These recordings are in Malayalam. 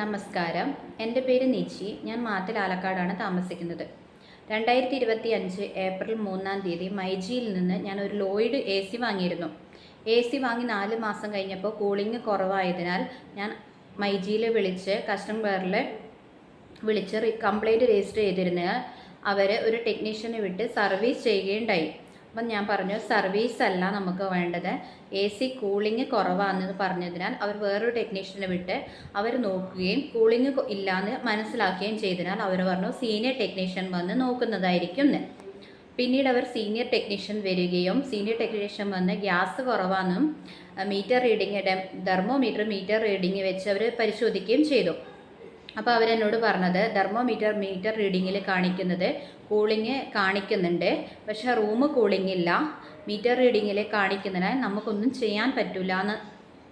നമസ്കാരം. എന്റെ പേര് നിച്ചി ഞാൻ മാത്തിൽ ആലക്കാടാണ് താമസിക്കുന്നത്. രണ്ടായിരത്തി ഇരുപത്തി അഞ്ച് ഏപ്രിൽ മൂന്നാം തീയതി മൈജിയിൽ നിന്ന് ഞാൻ ഒരു ലോയിഡ് എ സി വാങ്ങിയിരുന്നു. എ സി വാങ്ങി നാല് മാസം കഴിഞ്ഞപ്പോൾ കൂളിംഗ് കുറവായതിനാൽ ഞാൻ മൈജിയിൽ വിളിച്ച് കസ്റ്റമർ കെയറിൽ വിളിച്ച് കംപ്ലൈന്റ് രജിസ്റ്റർ ചെയ്തിരുന്ന അവർ ഒരു ടെക്നീഷ്യനെ വിട്ട് സർവീസ് ചെയ്യുകയുണ്ടായി. അപ്പം ഞാൻ പറഞ്ഞു സർവീസ് അല്ല നമുക്ക് വേണ്ടത്. എ സി കൂളിംഗ് കുറവാണെന്ന് പറഞ്ഞതിനാൽ അവർ വേറൊരു ടെക്നീഷ്യനെ വിട്ട് അവർ നോക്കുകയും കൂളിംഗ് ഇല്ലാന്ന് മനസ്സിലാക്കുകയും ചെയ്തതിനാൽ അവർ പറഞ്ഞു സീനിയർ ടെക്നീഷ്യൻ വന്ന് നോക്കുന്നതായിരിക്കും പിന്നീട് അവർ സീനിയർ ടെക്നീഷ്യൻ വരികയും സീനിയർ ടെക്നീഷ്യൻ വന്ന് ഗ്യാസ് കുറവാണെന്നും meter reading thermometer meter reading വെച്ച് അവർ പരിശോധിക്കുകയും ചെയ്തു. അപ്പോൾ അവരെന്നോട് പറഞ്ഞത് തെർമോമീറ്റർ മീറ്റർ റീഡിങ്ങിൽ കാണിക്കുന്നത് കൂളിംഗ് കാണിക്കുന്നുണ്ട്. പക്ഷേ റൂം കൂളിംഗ് ഇല്ല. മീറ്റർ റീഡിങ്ങിൽ കാണിക്കുന്നതിനാൽ നമുക്കൊന്നും ചെയ്യാൻ പറ്റില്ല എന്ന്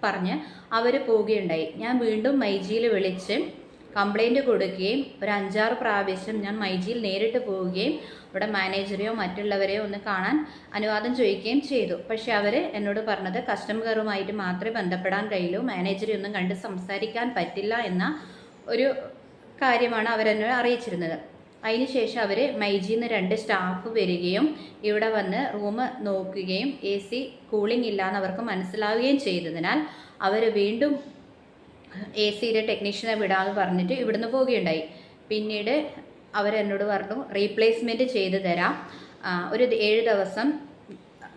പറഞ്ഞ് അവർ പോവുകയുണ്ടായി. ഞാൻ വീണ്ടും മൈജിയിൽ വിളിച്ച് കംപ്ലൈന്റ് കൊടുക്കുകയും ഒരു അഞ്ചാറ് പ്രാവശ്യം ഞാൻ മൈജിയിൽ നേരിട്ട് പോവുകയും ഇവിടെ മാനേജരെയോ മറ്റുള്ളവരെയോ ഒന്ന് കാണാൻ അനുവാദം ചോദിക്കുകയും ചെയ്തു. പക്ഷേ അവർ എന്നോട് പറഞ്ഞത് കസ്റ്റമർ കെയറുമായിട്ട് മാത്രമേ ബന്ധപ്പെടാൻ കഴിയൂ മാനേജറെ ഒന്നും കണ്ട് സംസാരിക്കാൻ പറ്റില്ല എന്ന ഒരു കാര്യമാണ് അവരെന്നെ അറിയിച്ചിരുന്നത്. അതിനുശേഷം അവർ മൈജിയിൽ നിന്ന് രണ്ട് സ്റ്റാഫ് വരികയും ഇവിടെ വന്ന് റൂം നോക്കുകയും എ സി കൂളിംഗ് ഇല്ലയെന്ന് അവർക്ക് മനസ്സിലാവുകയും ചെയ്തതിനാൽ അവർ വീണ്ടും എ സിയുടെ ടെക്നീഷ്യനെ വിടാമെന്ന് പറഞ്ഞിട്ട് ഇവിടുന്ന് പോവുകയുണ്ടായി. പിന്നീട് അവരെന്നോട് പറഞ്ഞു റീപ്ലേസ്മെന്റ് ചെയ്തു തരാം. ഒരു ഏഴ് ദിവസം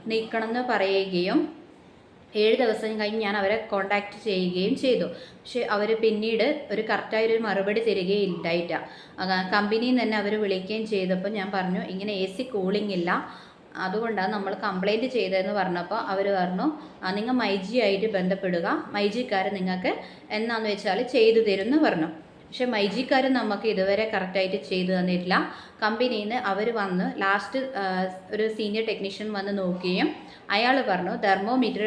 നീക്കണമെന്ന് പറയുകയും ഏഴ് ദിവസം കഴിഞ്ഞ് ഞാൻ അവരെ കോണ്ടാക്ട് ചെയ്യുകയും ചെയ്തു. പക്ഷെ അവർ പിന്നീട് ഒരു കറക്റ്റായൊരു മറുപടി തരികയും ഉണ്ടായിട്ട കമ്പനിയിൽ നിന്ന് തന്നെ അവർ വിളിക്കുകയും ചെയ്തപ്പോൾ ഞാൻ പറഞ്ഞു ഇങ്ങനെ എ സി കൂളിംഗ് ഇല്ല. അതുകൊണ്ടാണ് നമ്മൾ കംപ്ലൈന്റ് ചെയ്തതെന്ന് പറഞ്ഞപ്പോൾ അവർ പറഞ്ഞു "ആ, നിങ്ങൾ മൈജി ആയിട്ട് ബന്ധപ്പെടുക. മൈജിക്കാർ നിങ്ങൾക്ക് എന്നാന്ന് വെച്ചാൽ ചെയ്തു തരും എന്ന് പറഞ്ഞു. പക്ഷെ മൈജിക്കാർ നമുക്ക് ഇതുവരെ കറക്റ്റായിട്ട് ചെയ്തു തന്നിട്ടില്ല. കമ്പനിയിൽ നിന്ന് അവർ വന്ന് ലാസ്റ്റ് ഒരു സീനിയർ ടെക്നീഷ്യൻ വന്ന് നോക്കുകയും അയാൾ പറഞ്ഞു തെർമോമീറ്റർ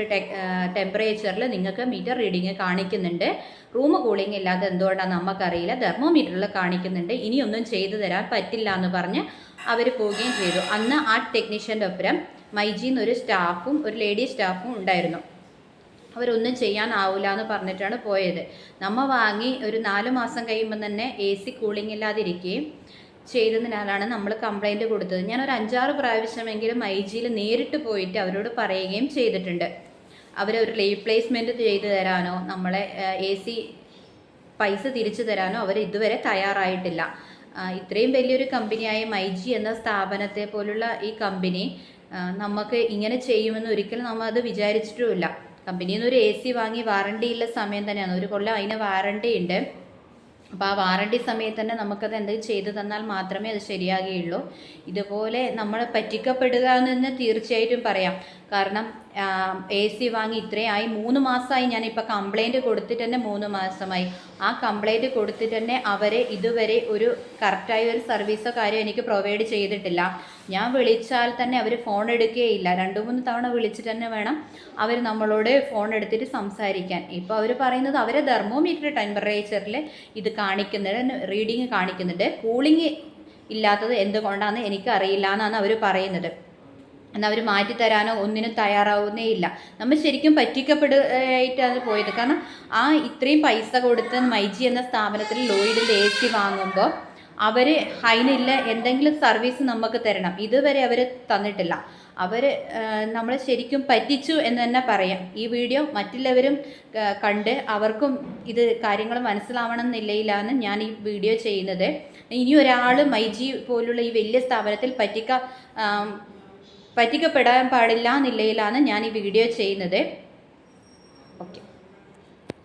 ടെമ്പറേച്ചറിൽ നിങ്ങൾക്ക് മീറ്റർ റീഡിങ് കാണിക്കുന്നുണ്ട്. റൂം കൂളിംഗ് ഇല്ലാതെ എന്തുകൊണ്ടാണ് നമുക്കറിയില്ല. തെർമോമീറ്ററിൽ കാണിക്കുന്നുണ്ട്. ഇനിയൊന്നും ചെയ്തു തരാൻ പറ്റില്ല എന്ന് പറഞ്ഞ് അവർ പോവുകയും ചെയ്തു. അന്ന് ആ ടെക്നീഷ്യന്റെ ഒപ്പരം മൈജിന്ന് ഒരു സ്റ്റാഫും ഒരു ലേഡി സ്റ്റാഫും ഉണ്ടായിരുന്നു. അവരൊന്നും ചെയ്യാനാവില്ല എന്ന് പറഞ്ഞിട്ടാണ് പോയത്. നമ്മ വാങ്ങി ഒരു നാല് മാസം കഴിയുമ്പോൾ തന്നെ എ സി കൂളിംഗ് ഇല്ലാതിരിക്കുകയും ചെയ്തതിനാലാണ് നമ്മൾ കംപ്ലൈന്റ് കൊടുത്തത്. ഞാൻ ഒരു അഞ്ചാറ് പ്രാവശ്യമെങ്കിലും ഐ ജിയിൽ നേരിട്ട് പോയിട്ട് അവരോട് പറയുകയും ചെയ്തിട്ടുണ്ട്. അവരൊരു റീപ്ലേസ്മെന്റ് ചെയ്തു തരാനോ നമ്മളെ എ സി പൈസ തിരിച്ചു തരാനോ അവർ ഇതുവരെ തയ്യാറായിട്ടില്ല. ഇത്രയും വലിയൊരു കമ്പനിയായ മൈജി എന്ന സ്ഥാപനത്തെ പോലുള്ള ഈ കമ്പനി നമുക്ക് ഇങ്ങനെ ചെയ്യുമെന്ന് ഒരിക്കലും നമ്മൾ അത് വിചാരിച്ചിട്ടുമില്ല. കമ്പനിയിൽ നിന്ന് ഒരു എ സി വാങ്ങി വാറണ്ടി ഉള്ള സമയം തന്നെയാണ്. ഒരു കൊല്ലം അതിന് വാറണ്ടി ഉണ്ട്. അപ്പോൾ ആ വാറണ്ടി സമയത്ത് തന്നെ നമുക്കത് എന്തെങ്കിലും ചെയ്തു തന്നാൽ മാത്രമേ അത് ശരിയാകുകയുള്ളൂ. ഇതുപോലെ നമ്മൾ പറ്റിക്കപ്പെടുക എന്ന് തീർച്ചയായിട്ടും പറയാം. കാരണം എ സി വാങ്ങി ഇത്രയായി. മൂന്ന് മാസമായി ഞാനിപ്പോൾ കംപ്ലൈന്റ് കൊടുത്തിട്ട് തന്നെ മൂന്ന് മാസമായി. ആ കംപ്ലൈന്റ് കൊടുത്തിട്ട് തന്നെ അവരെ ഇതുവരെ ഒരു കറക്റ്റായ ഒരു സർവീസോ കാര്യം എനിക്ക് പ്രൊവൈഡ് ചെയ്തിട്ടില്ല. ഞാൻ വിളിച്ചാൽ തന്നെ അവർ ഫോൺ എടുക്കുകയില്ല. രണ്ട് മൂന്ന് തവണ വിളിച്ചിട്ട് തന്നെ വേണം അവർ നമ്മളോട് ഫോൺ എടുത്തിട്ട് സംസാരിക്കാൻ. ഇപ്പോൾ അവർ പറയുന്നത് അവരെ തെർമോമീറ്റർ ടെമ്പറേച്ചറിൽ ഇത് കാണിക്കുന്നുണ്ട് റീഡിങ് കാണിക്കുന്നുണ്ട്. കൂളിംഗ് ഇല്ലാത്തത് എന്തുകൊണ്ടാണെന്ന് എനിക്ക് അറിയില്ല എന്നാണ് അവർ പറയുന്നത്. എന്നാൽ അവർ മാറ്റിത്തരാനോ ഒന്നിനും തയ്യാറാവുന്നേ ഇല്ല നമ്മൾ ശരിക്കും പറ്റിക്കപ്പെടുകയായിട്ടാണ് പോയത്. കാരണം ആ ഇത്രയും പൈസ കൊടുത്ത് മൈജി എന്ന സ്ഥാപനത്തിൽ ലോയിഡിന്റെ എ സി വാങ്ങുമ്പോൾ അവർ അതിനില്ല എന്തെങ്കിലും സർവീസ് നമുക്ക് തരണം. ഇതുവരെ അവർ തന്നിട്ടില്ല. അവർ നമ്മളെ ശരിക്കും പറ്റിച്ചു എന്ന് തന്നെ പറയാം. ഈ വീഡിയോ മറ്റുള്ളവരും കണ്ട് അവർക്കും ഇത് കാര്യങ്ങൾ മനസ്സിലാവണം എന്നില്ലയിലാണ് ഞാൻ ഈ വീഡിയോ ചെയ്യുന്നത്. ഇനി ഒരാൾ മൈജി പോലുള്ള ഈ വലിയ സ്ഥാപനത്തിൽ പറ്റിക്ക പറ്റിക്കപ്പെടാൻ പാടില്ല എന്നില്ലയിലാണ് ഞാൻ ഈ വീഡിയോ ചെയ്യുന്നത്. ഓക്കെ